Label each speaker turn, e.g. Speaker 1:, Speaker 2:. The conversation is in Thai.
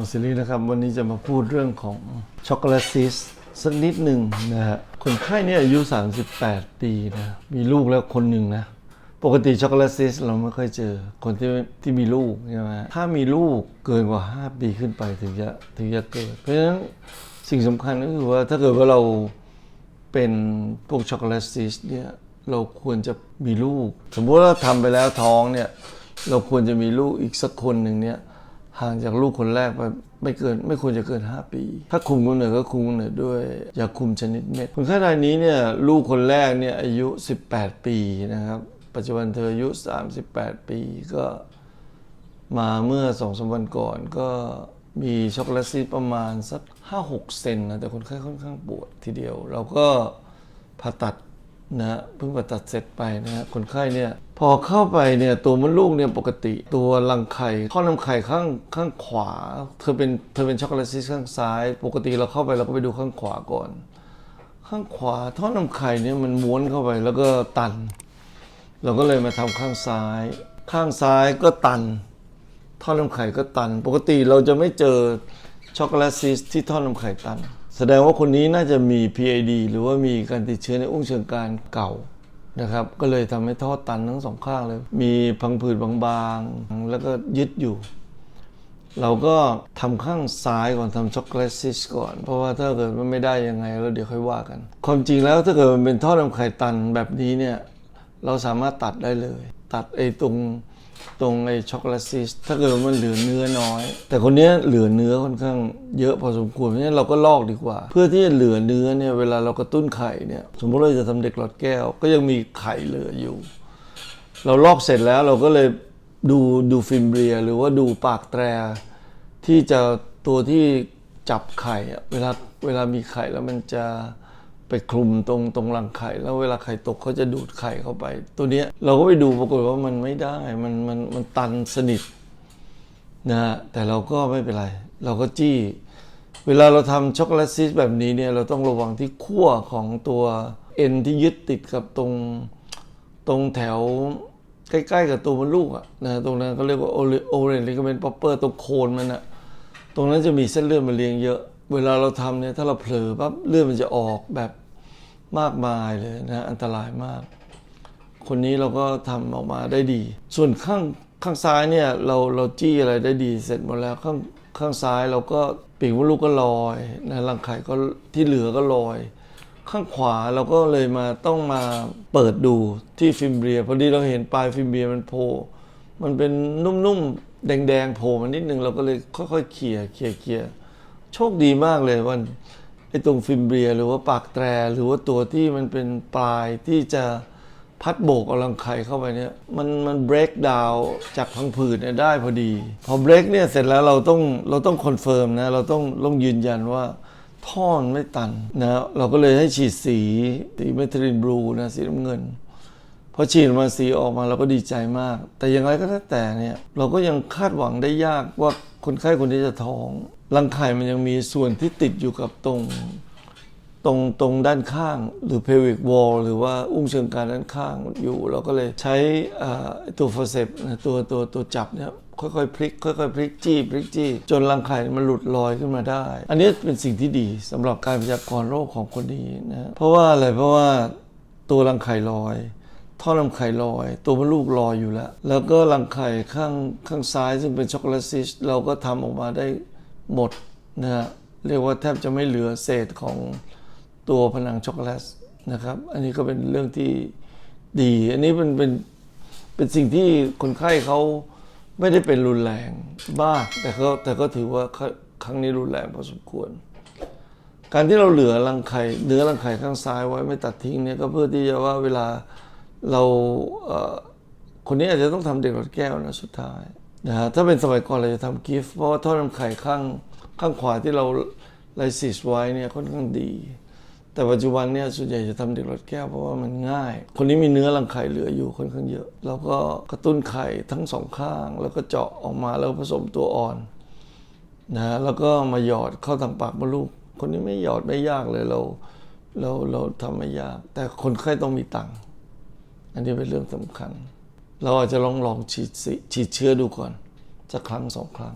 Speaker 1: อซิลีนะครับ วันนี้จะมาพูดเรื่องของช็อกโกแลตซิสสักนิดหนึ่งนะฮะคนไข้เนี่ยอายุ 38 ปีนะมีลูกแล้วคนหนึ่งนะ ปกติช็อกโกแลตซิสเราไม่ค่อยเจอคนที่ที่มีลูกใช่ไหมถ้ามีลูกเกินกว่า 5 ปีขึ้นไปถึงจะถึงจะเกิด เพราะฉะนั้นสิ่งสำคัญก็คือว่าถ้าเกิดว่าเราเป็นพวกช็อกโกแลตซิสเนี่ยเราควรจะมีลูก สมมติว่าทำไปแล้วท้องเนี่ยเราควรจะมีลูกอีกสักคนหนึ่งเนี่ย ห่างจากลูกคนแรกไปไม่เกินไม่ควรจะเกิน 5 ปี ถ้าคุมกำเนิดก็คุมกำเนิดด้วยยาคุมชนิดเม็ดคนไข้รายนี้เนี่ยลูกคนแรกเนี่ยอายุ 18 ปีนะครับ ปัจจุบันเธออายุ 38 ปีก็มาเมื่อสองสามวันก่อนก็มีช็อกโกแลตซีประมาณสัก 5-6 เซนนะแต่คนไข้ค่อนข้างปวดทีเดียว เราก็ผ่าตัด นะเพิ่งผ่าตัดเสร็จไปนะคนไข้เนี่ยพอเข้าไปเนี่ยตัวมดลูกเนี่ยปกติตัวรังไข่ข้อนำไข่ข้างข้างขวา เธอเป็นเธอเป็นช็อกโกแลตซีสข้างซ้าย ปกติเราเข้าไปเราก็ไปดูข้างขวาก่อน ข้างขวาท่อนำไข่เนี่ยมันม้วนเข้าไปแล้วก็ตัน เราก็เลยมาทำข้างซ้าย ข้างซ้ายก็ตัน ท่อนำไข่ก็ตัน ปกติเราจะไม่เจอช็อกโกแลตซิสที่ท่อนำไข่ตัน แสดงว่าคนนี้น่าจะมี PID หรือว่ามีการติดเชื้อในอุ้งเชิงกรานเก่านะครับ ก็เลยทำให้ท่อตันทั้งสองข้างเลย มีพังผืดบางๆ แล้วก็ยึดอยู่ เราก็ทำข้างซ้ายก่อนทำช็อกโกแลตซิสก่อน เพราะว่าถ้าเกิดมันไม่ได้ยังไงแล้วเดี๋ยวค่อยว่ากัน ความจริงแล้วถ้าเกิดมันเป็นท่อนำไข่ตันแบบนี้เนี่ย เราสามารถตัดได้เลย ตัดไอ้ตรง ตรงไอ้ช็อกโกแลตซิสถ้าเกิดมันเหลือเนื้อน้อย แต่คนเนี้ยเหลือเนื้อค่อนข้างเยอะพอสมควรเพราะฉะนั้นเราก็ลอกดีกว่า เพื่อที่จะเหลือเนื้อเนี่ยเวลาเรากระตุ้นไข่เนี่ยสมมติเราจะทำเด็กหลอดแก้ว ก็ยังมีไข่เหลืออยู่ เราลอกเสร็จแล้วเราก็เลยดูดูฟิล์มเรีย หรือว่าดูปากแตร ที่จะตัวที่จับไข่เวลาเวลามีไข่แล้วมันจะ ไปคลุมตรงตรงรังไข่ แล้วเวลาไข่ตกเขาจะดูดไข่เข้าไป ตัวเนี้ยเราก็ไปดูปรากฏว่ามันไม่ได้มันมันมันตันสนิทนะฮะแต่เราก็ไม่เป็นไร เราก็จี้ เวลาเราทำช็อกโกแลตซีสแบบนี้เนี่ยเราต้องระวังที่ขั้วของตัวเอ็นที่ยึดติดกับตรงตรงแถวใกล้ๆกับตัวมดลูกอะนะตรงนั้นเขาเรียกว่าโอเรนลิกเมนป๊อปเปอร์ตรงโคนมันอะตรงนั้นจะมีเส้นเลือดมาเลี้ยงเยอะ เวลาเราทำเนี่ยถ้าเราเผลอปั๊บเลือดมันจะออกแบบ มากมายเลยนะอันตรายมาก คนนี้เราก็ทำออกมาได้ดี ส่วนข้างข้างซ้ายเนี่ยเราเราจี้อะไรได้ดีเสร็จหมดแล้วข้างข้างซ้ายเราก็ปีกมดลูกก็ลอยนะรังไข่ก็ที่เหลือก็ลอย ข้างขวาเราก็เลยมาต้องมาเปิดดูที่ฟิมเบียพอดีเราเห็นปลายฟิมเบียมันโผล่มันเป็นนุ่มๆแดงๆโผล่มานิดนึงเราก็เลยค่อยๆเขี่ยเขี่ยเขี่ยโชคดีมากเลยวัน ไอ้ตรงฟิมเบีย หรือว่าปากแตร หรือว่าตัวที่มันเป็นปลายที่จะพัดโบกเอารังไข่เข้าไปเนี่ยมันมันเบรกดาวจากพังผืดเนี่ยได้พอดี พอเบรกเนี่ยเสร็จแล้วเราต้องเราต้องคอนเฟิร์มนะเราต้องต้องยืนยันว่าท่อนไม่ตันนะเราก็เลยให้ฉีดสีสีเมทรินบลูนะสีน้ำเงินพอฉีดมาสีออกมาเราก็ดีใจมาก แต่อย่างไรก็แล้วแต่เนี่ยเราก็ยังคาดหวังได้ยากว่าคนไข้คนนี้จะท้อง รังไข่มันยังมีส่วนที่ติดอยู่กับตรงตรงตรงด้านข้างหรือ pelvic wall หรือว่าอุ้งเชิงกรานด้านข้างอยู่ เราก็เลยใช้ตัวฟอเซปตัวตัวตัวจับเนี่ยค่อยๆพลิกค่อยๆพลิกจี้พลิกจี้จนรังไข่มันหลุดลอยขึ้นมาได้ อันนี้เป็นสิ่งที่ดีสำหรับการพยากรณ์โรคของคนนี้นะเพราะว่าอะไรเพราะว่าตัวรังไข่ลอยท่อรังไข่ลอย ตัวมดลูกลอยอยู่แล้ว แล้วก็รังไข่ข้างข้างซ้ายซึ่งเป็นช็อกโกแลตซิสเราก็ทำออกมาได้ หมดนะฮะเรียกว่าแทบจะไม่เหลือเศษของตัวผนังช็อกโกแลตนะครับ อันนี้ก็เป็นเรื่องที่ดี อันนี้เป็นเป็นเป็นสิ่งที่คนไข้เขาไม่ได้เป็นรุนแรงมาก แต่ก็แต่ก็ถือว่าครั้งนี้รุนแรงพอสมควร การที่เราเหลือรังไข่เนื้อรังไข่ข้างซ้ายไว้ไม่ตัดทิ้งเนี่ยก็เพื่อที่จะว่าเวลาเราคนนี้อาจจะต้องทำเด็กหลอดแก้วนะสุดท้าย นะฮะถ้าเป็นสมัยก่อนเราจะทำกิฟต์เพราะว่าท่อน้ำไข่ข้างข้างขวาที่เราไลซิสไว้เนี่ยค่อนข้างดี แต่ปัจจุบันเนี่ยส่วนใหญ่จะทำเด็กหลอดแก้วเพราะว่ามันง่าย คนนี้มีเนื้อรังไข่เหลืออยู่ค่อนข้างเยอะ แล้วก็กระตุ้นไข่ทั้งสองข้าง แล้วก็เจาะออกมาแล้วผสมตัวอ่อนนะฮะแล้วก็มาหยอดเข้าทางปากมดลูก คนนี้ไม่หยอดไม่ยากเลยเราเราเราทำไม่ยาก แต่คนไข้ต้องมีตังค์อันนี้เป็นเรื่องสำคัญ เราอาจจะลองลองฉีดฉีดเชื้อดูก่อนสักครั้งสองครั้ง